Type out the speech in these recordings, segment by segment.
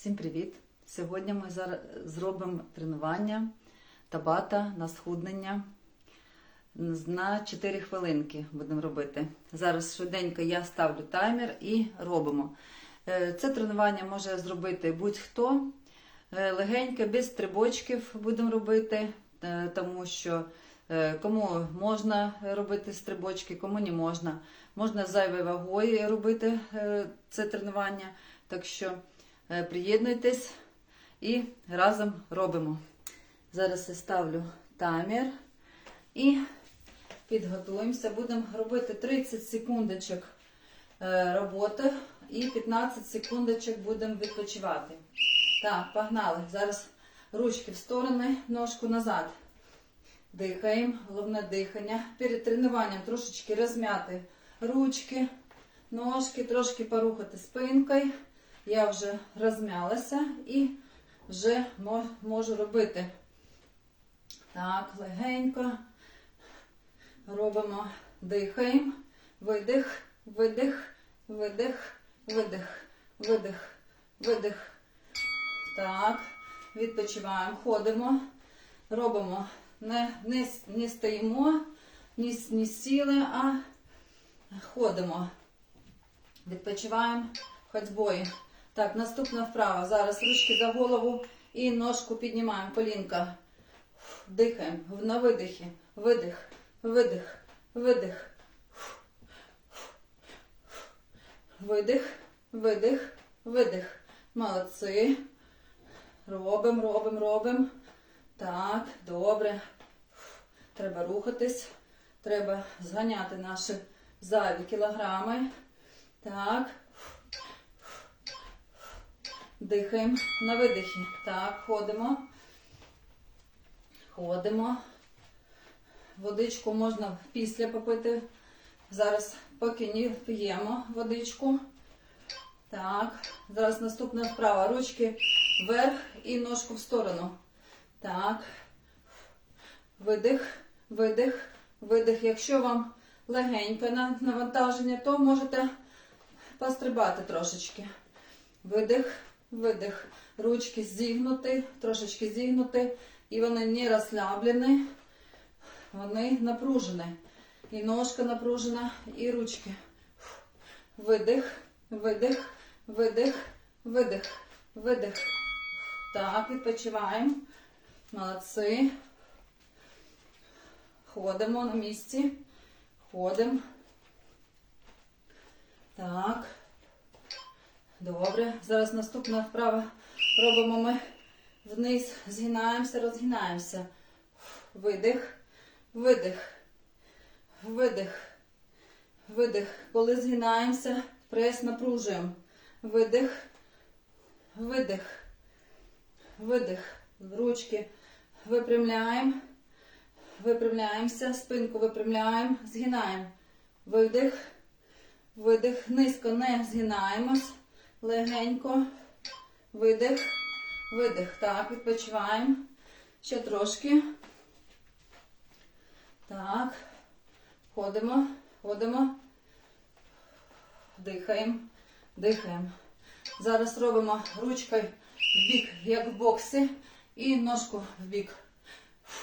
Всім привіт! Сьогодні ми зробимо тренування табата на схуднення на 4 хвилинки будемо робити. Зараз швиденько я ставлю таймер і робимо. Е, Це тренування може зробити будь-хто. Е, Легенько, без стрибочків будемо робити, е, тому що кому можна робити стрибочки, кому не можна. Можна зайвою вагою робити це тренування. Так що приєднуйтесь і разом робимо. Зараз я ставлю таймер і підготуємося. Будемо робити 30 секундочок е, роботи і 15 секундочок будемо відпочивати. Так, погнали. Зараз ручки в сторони, ножку назад. Дихаємо, головне дихання. Перед тренуванням трошечки розм'яти ручки, ножки, трошки порухати спинкою. Я вже розм'ялася і вже можу робити. Так, легенько. Робимо, дихаємо. Видих, видих, видих, видих, видих, видих. Так, відпочиваємо, ходимо, робимо, не, не, не стоїмо, не, не сіли, а ходимо. Відпочиваємо ходьбою. Так, наступна вправа. Зараз ручки за голову і ножку піднімаємо, колінка. Дихаємо на видихі. Видих, видих, видих. Видих, видих, видих. Молодці. Робимо, робимо, робимо. Так, добре. Треба рухатись. Треба зганяти наші зайві кілограми. Так. Дихаємо на видихі. Так, ходимо. Ходимо. Водичку можна після попити. Зараз поки не п'ємо водичку. Так. Зараз наступна вправа. Ручки вверх і ножку в сторону. Так. Видих, видих, видих. Якщо вам легеньке навантаження, то можете пострибати трошечки. Видих, видих. Ручки зігнуті, трошечки зігнуті. І вони не розслаблені, вони напружені. І ножка напружена, і ручки. Видих, видих, видих, видих, видих. Так, відпочиваємо. Молодці. Ходимо на місці. Ходимо. Так. Добре. Зараз наступна вправа. Робимо ми вниз, згинаємося, розгинаємося. Видих, видих, видих, видих. Коли згинаємося, прес напружуємо. Видих, видих, видих. Ручки випрямляємо, випрямляємося, спинку випрямляємо, згинаємо. Видих, видих. Низько не згинаємось. Легенько. Видих. Видих. Так, відпочиваємо. Ще трошки. Так. Ходимо, ходимо. Дихаємо, дихаємо. Зараз робимо ручкою в бік, як в боксі, і ножку в бік.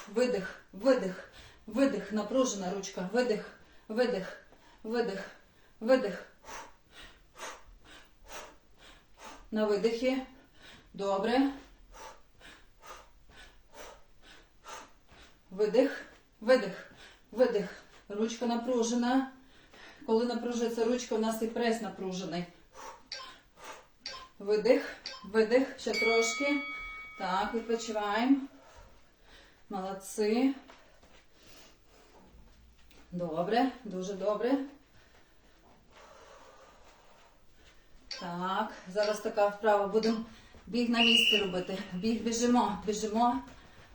Видих, видих, видих, напружена ручка. Видих, видих, видих, видих. На видихі. Добре. Видих, видих, видих. Ручка напружена. Коли напружується ручка, у нас і прес напружений. Видих, видих, ще трошки. Так, відпочиваємо. Молодці. Добре, дуже добре. Так, зараз така вправа. Будемо біг на місці робити. Біг, біжимо, біжимо.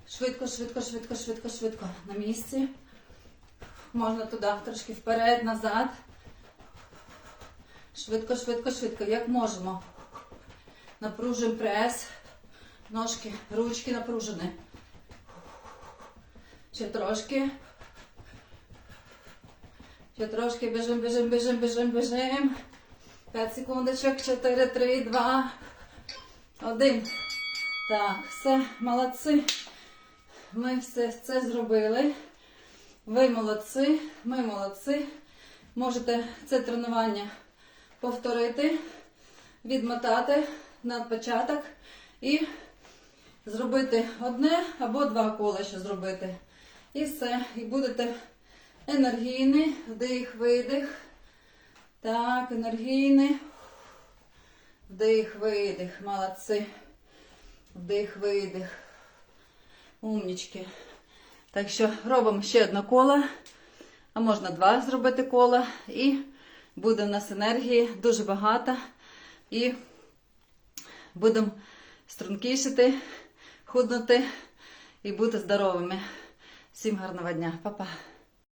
Швидко, швидко, швидко, швидко, швидко. На місці. Можна туди трошки вперед, назад. Швидко, швидко, швидко, як можемо. Напружуємо прес. Ножки, ручки напружені. Ще трошки. Ще трошки біжимо, біжимо, біжимо, біжимо, біжимо. 5 секундочок, 4, 3, 2, Один. Так, все, молодці. Ми все це зробили. Ви молодці, ми молодці. Можете це тренування повторити, відмотати на початок і зробити одне або два кола ще зробити. І все. І будете енергійний, вдих, видих. Так, енергійний. Вдих, видих. Молодці. Вдих, видих. Умнічки. Так що робимо ще одне коло, а можна два зробити кола. І буде в нас енергії дуже багато. І будемо стрункішити, худнути і бути здоровими. Всім гарного дня, Па-па.